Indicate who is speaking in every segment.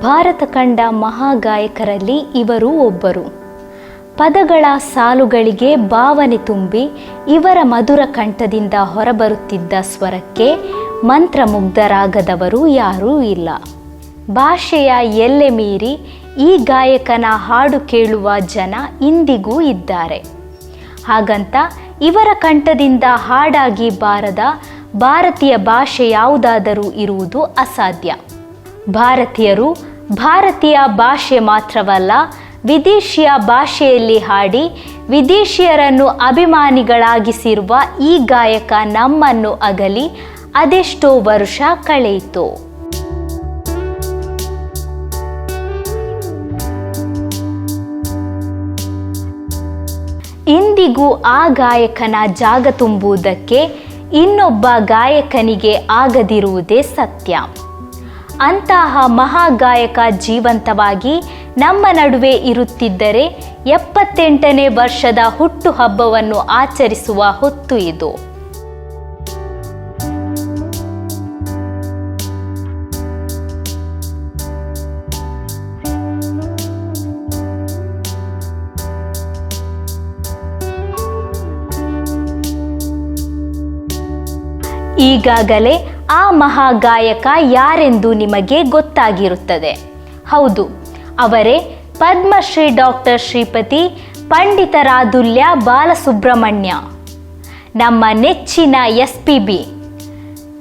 Speaker 1: ಭಾರತ ಕಂಡ ಮಹಾಗಾಯಕರಲ್ಲಿ ಇವರೂ ಒಬ್ಬರು. ಪದಗಳ ಸಾಲುಗಳಿಗೆ ಭಾವನೆ ತುಂಬಿ ಇವರ ಮಧುರ ಕಂಠದಿಂದ ಹೊರಬರುತ್ತಿದ್ದ ಸ್ವರಕ್ಕೆ ಮಂತ್ರಮುಗ್ಧರಾಗದವರು ಯಾರೂ ಇಲ್ಲ. ಭಾಷೆಯ ಎಲ್ಲೆ ಮೀರಿ ಈ ಗಾಯಕನ ಹಾಡು ಕೇಳುವ ಜನ ಇಂದಿಗೂ ಇದ್ದಾರೆ. ಹಾಗಂತ ಇವರ ಕಂಠದಿಂದ ಹಾಡಾಗಿ ಬಾರದ ಭಾರತೀಯ ಭಾಷೆ ಯಾವುದಾದರೂ ಇರುವುದು ಅಸಾಧ್ಯ. ಭಾರತೀಯರು ಭಾರತೀಯ ಭಾಷೆ ಮಾತ್ರವಲ್ಲ ವಿದೇಶಿಯ ಭಾಷೆಯಲ್ಲಿ ಹಾಡಿ ವಿದೇಶಿಯರನ್ನು ಅಭಿಮಾನಿಗಳಾಗಿಸಿರುವ ಈ ಗಾಯಕ ನಮ್ಮನ್ನು ಅಗಲಿ ಅದೆಷ್ಟೋ ವರ್ಷ ಕಳೆಯಿತು. ಇಂದಿಗೂ ಆ ಗಾಯಕನ ಜಾಗ ತುಂಬುವುದಕ್ಕೆ ಇನ್ನೊಬ್ಬ ಗಾಯಕನಿಗೆ ಆಗದಿರುವುದೇ ಸತ್ಯ. ಅಂತಹ ಮಹಾಗಾಯಕ ಜೀವಂತವಾಗಿ ನಮ್ಮ ನಡುವೆ ಇರುತ್ತಿದ್ದರೆ ಎಪ್ಪತ್ತೆಂಟನೇ ವರ್ಷದ ಹುಟ್ಟುಹಬ್ಬವನ್ನು ಆಚರಿಸುವ ಹೊತ್ತು ಇದು. ಈಗಾಗಲೇ ಆ ಮಹಾಗಾಯಕ ಯಾರೆಂದು ನಿಮಗೆ ಗೊತ್ತಾಗಿರುತ್ತದೆ? ಹೌದು, ಅವರೇ ಪದ್ಮಶ್ರೀ ಡಾಕ್ಟರ್ ಶ್ರೀಪತಿ ಪಂಡಿತರಾದುಲ್ಯ ಬಾಲಸುಬ್ರಹ್ಮಣ್ಯ. ನಮ್ಮ ನೆಚ್ಚಿನ ಎಸ್ ಪಿ ಬಿ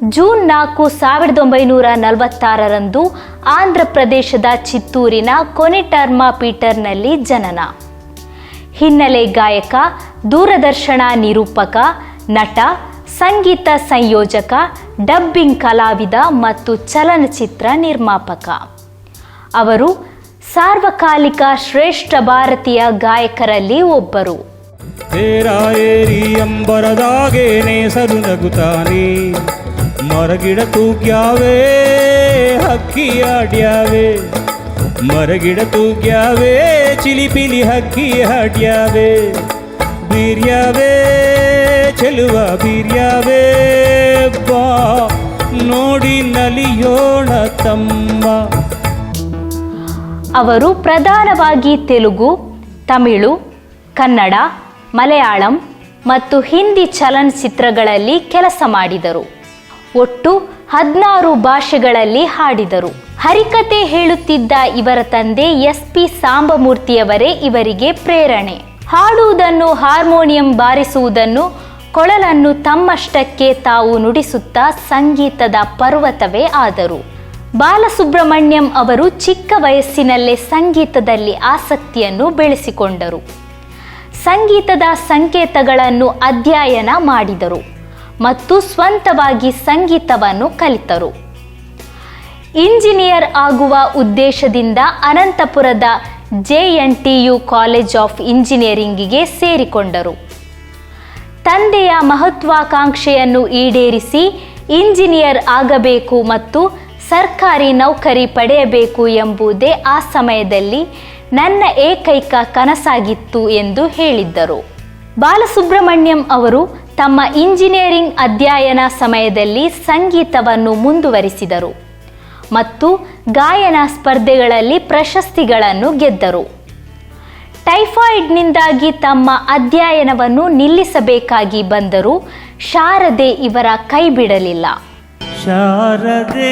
Speaker 1: ಜೂನ್ ನಾಲ್ಕು ಸಾವಿರದ ಒಂಬೈನೂರ ನಲವತ್ತಾರರಂದು ಆಂಧ್ರ ಪ್ರದೇಶದ ಚಿತ್ತೂರಿನ ಕೊನೆಟರ್ಮಾ ಪೀಟರ್ನಲ್ಲಿ ಜನನ. ಹಿನ್ನೆಲೆ ಗಾಯಕ, ದೂರದರ್ಶನ ನಿರೂಪಕ, ನಟ, ಸಂಗೀತ ಸಂಯೋಜಕ ಡಬ್ಬಿಂಗ್ ಕಲಾವಿದ ಮತ್ತು ಚಲನಚಿತ್ರ ನಿರ್ಮಾಪಕ. ಅವರು ಸಾರ್ವಕಾಲಿಕ ಶ್ರೇಷ್ಠ ಭಾರತೀಯ ಗಾಯಕರಲ್ಲಿ ಒಬ್ಬರು.
Speaker 2: ಸರು ನಗುತ್ತಾನೆ. ಮರಗಿಡ ತೂಗ್ಯಾವೇ, ಹಕ್ಕಿ ಆಡ್ಯಾವೆ. ಮರಗಿಡ ತೂಗ್ಯಾವೇ ಚಿಲಿಪಿಲಿ ಹಕ್ಕಿ ಹಾಡ್ಯಾವೆ ಬೀರ್ಯಾವೇ, ಚೆಲುವ ಬೀರ್ಯಾವೇ.
Speaker 1: ಅವರು ಪ್ರಧಾನವಾಗಿ ತೆಲುಗು, ತಮಿಳು, ಕನ್ನಡ, ಮಲಯಾಳಂ ಮತ್ತು ಹಿಂದಿ ಚಲನಚಿತ್ರಗಳಲ್ಲಿ ಕೆಲಸ ಮಾಡಿದರು. ಒಟ್ಟು ಹದಿನಾರು ಭಾಷೆಗಳಲ್ಲಿ ಹಾಡಿದರು. ಹರಿಕತೆ ಹೇಳುತ್ತಿದ್ದ ಇವರ ತಂದೆ ಎಸ್ ಪಿ ಸಾಂಬಮೂರ್ತಿಯವರೇ ಇವರಿಗೆ ಪ್ರೇರಣೆ. ಹಾಡುವುದನ್ನು ಹಾರ್ಮೋನಿಯಂ ಬಾರಿಸುವುದನ್ನು ಕೊಳಲನ್ನು ತಮ್ಮಷ್ಟಕ್ಕೆ ತಾವು ನುಡಿಸುತ್ತಾ ಸಂಗೀತದ ಪರ್ವತವೇ ಆದರು. ಬಾಲಸುಬ್ರಹ್ಮಣ್ಯಂ ಅವರು ಚಿಕ್ಕ ವಯಸ್ಸಿನಲ್ಲೇ ಸಂಗೀತದಲ್ಲಿ ಆಸಕ್ತಿಯನ್ನು ಬೆಳೆಸಿಕೊಂಡರು. ಸಂಗೀತದ ಸಂಕೇತಗಳನ್ನು ಅಧ್ಯಯನ ಮಾಡಿದರು ಮತ್ತು ಸ್ವಂತವಾಗಿ ಸಂಗೀತವನ್ನು ಕಲಿತರು. ಇಂಜಿನಿಯರ್ ಆಗುವ ಉದ್ದೇಶದಿಂದ ಅನಂತಪುರದ J N T U college of ಇಂಜಿನಿಯರಿಂಗಿಗೆ ಸೇರಿಕೊಂಡರು. ತಂದೆಯ ಮಹತ್ವಾಕಾಂಕ್ಷೆಯನ್ನು ಈಡೇರಿಸಿ ಇಂಜಿನಿಯರ್ ಆಗಬೇಕು ಮತ್ತು ಸರ್ಕಾರಿ ನೌಕರಿ ಪಡೆಯಬೇಕು ಎಂಬುದೇ ಆ ಸಮಯದಲ್ಲಿ ನನ್ನ ಏಕೈಕ ಕನಸಾಗಿತ್ತು ಎಂದು ಹೇಳಿದ್ದರು. ಬಾಲಸುಬ್ರಹ್ಮಣ್ಯಂ ಅವರು ತಮ್ಮ ಇಂಜಿನಿಯರಿಂಗ್ ಅಧ್ಯಯನ ಸಮಯದಲ್ಲಿ ಸಂಗೀತವನ್ನು ಮುಂದುವರಿಸಿದರು ಮತ್ತು ಗಾಯನ ಸ್ಪರ್ಧೆಗಳಲ್ಲಿ ಪ್ರಶಸ್ತಿಗಳನ್ನು ಗೆದ್ದರು. ಟೈಫಾಯ್ಡ್ನಿಂದಾಗಿ ತಮ್ಮ ಅಧ್ಯಯನವನ್ನು ನಿಲ್ಲಿಸಬೇಕಾಗಿ ಬಂದರೂ ಶಾರದೆ ಇವರ ಕೈ ಬಿಡಲಿಲ್ಲ
Speaker 2: ಶಾರದೆ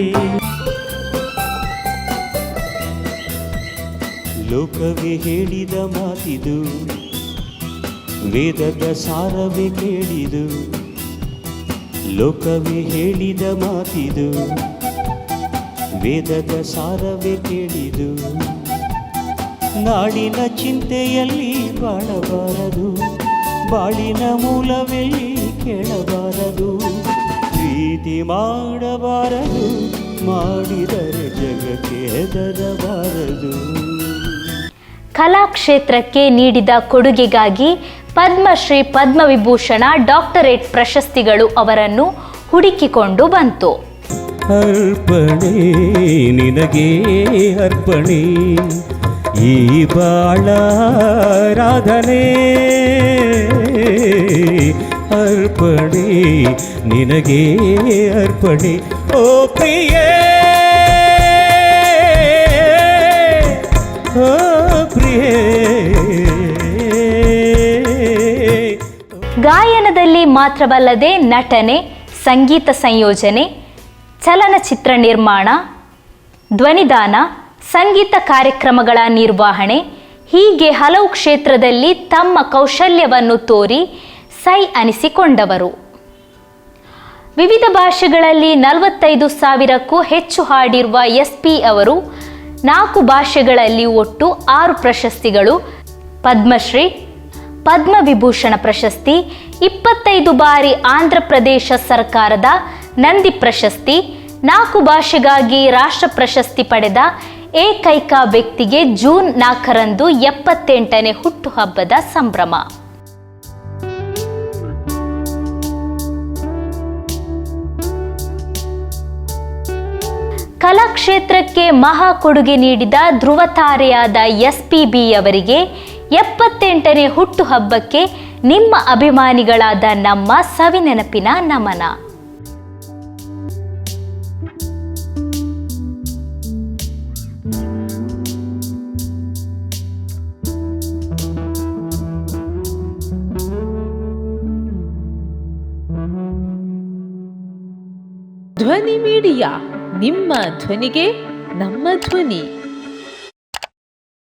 Speaker 2: ಲೋಕವೇ ಹೇಳಿದ ಮಾತಿದು, ವೇದದ ಸಾರವೇ ಕೇಳಿದು, ಲೋಕವೇ ಹೇಳಿದ ಮಾತಿದು, ವೇದದ ಸಾರವೇ ಕೇಳಿದು. ನಾಡಿನ ಚಿಂತೆಯಲ್ಲಿ ಬಾಳಬಾರದು ಬಾಳಿನ ಮೂಲವೇ ಕೇಳಬಾರದು. ಪ್ರೀತಿ ಮಾಡಬಾರದು, ಮಾಡಿದರೆ ಜಗಕ್ಕೆ ಹೆದರಬಾರದು.
Speaker 1: ಕಲಾಕ್ಷೇತ್ರಕ್ಕೆ ನೀಡಿದ ಕೊಡುಗೆಗಾಗಿ ಪದ್ಮಶ್ರೀ ಪದ್ಮವಿಭೂಷಣ ಡಾಕ್ಟರೇಟ್ ಪ್ರಶಸ್ತಿಗಳು ಅವರನ್ನು ಹುಡುಕಿಕೊಂಡು ಬಂತು.
Speaker 2: ಅರ್ಪಣೆ, ನಿನಗೆ ಅರ್ಪಣೆ, ಈ ಬಾಳ ರಾಧನೆ ಅರ್ಪಣೆ, ನಿನಗೆ ಅರ್ಪಣೆ. ಓ ಪ್ರಿಯೇ
Speaker 1: ಗಾಯನದಲ್ಲಿ ಮಾತ್ರವಲ್ಲದೆ ನಟನೆ, ಸಂಗೀತ ಸಂಯೋಜನೆ, ಚಲನಚಿತ್ರ ನಿರ್ಮಾಣ, ಧ್ವನಿದಾನ, ಸಂಗೀತ ಕಾರ್ಯಕ್ರಮಗಳ ನಿರ್ವಹಣೆ, ಹೀಗೆ ಹಲವು ಕ್ಷೇತ್ರದಲ್ಲಿ ತಮ್ಮ ಕೌಶಲ್ಯವನ್ನು ತೋರಿ ಸೈ ಅನಿಸಿಕೊಂಡವರು. ವಿವಿಧ ಭಾಷೆಗಳಲ್ಲಿ ನಲವತ್ತೈದು ಸಾವಿರಕ್ಕೂ ಹೆಚ್ಚು ಹಾಡಿರುವ ಎಸ್ ಪಿ ಅವರು ನಾಲ್ಕು ಭಾಷೆಗಳಲ್ಲಿ ಒಟ್ಟು ಆರು ಪ್ರಶಸ್ತಿಗಳು, ಪದ್ಮಶ್ರೀ ಪದ್ಮವಿಭೂಷಣ ಪ್ರಶಸ್ತಿ, ಇಪ್ಪತ್ತೈದು ಬಾರಿ ಆಂಧ್ರ ಪ್ರದೇಶ ಸರ್ಕಾರದ ನಂದಿ ಪ್ರಶಸ್ತಿ, ನಾಲ್ಕು ಭಾಷೆಗಾಗಿ ರಾಷ್ಟ್ರ ಪ್ರಶಸ್ತಿ ಪಡೆದ ಏಕೈಕ ವ್ಯಕ್ತಿಗೆ ಜೂನ್ ನಾಲ್ಕರಂದು ಎಪ್ಪತ್ತೆಂಟನೇ ಹುಟ್ಟುಹಬ್ಬದ ಸಂಭ್ರಮ. ಕಲಾಕ್ಷೇತ್ರಕ್ಕೆ ಮಹಾ ಕೊಡುಗೆ ನೀಡಿದ ಧ್ರುವತಾರೆಯಾದ ಎಸ್ ಪಿ ಅವರಿಗೆ ಎಪ್ಪತ್ತೆಂಟನೇ ಹುಟ್ಟುಹಬ್ಬಕ್ಕೆ ನಿಮ್ಮ ಅಭಿಮಾನಿಗಳಾದ ನಮ್ಮ ಸವಿನೆನಪಿನ ನಮನ.
Speaker 3: ಧ್ವನಿ ಮೀಡಿಯಾ ನಿಮ್ಮ ಧ್ವನಿಗೆ ನಮ್ಮ ಧ್ವನಿ.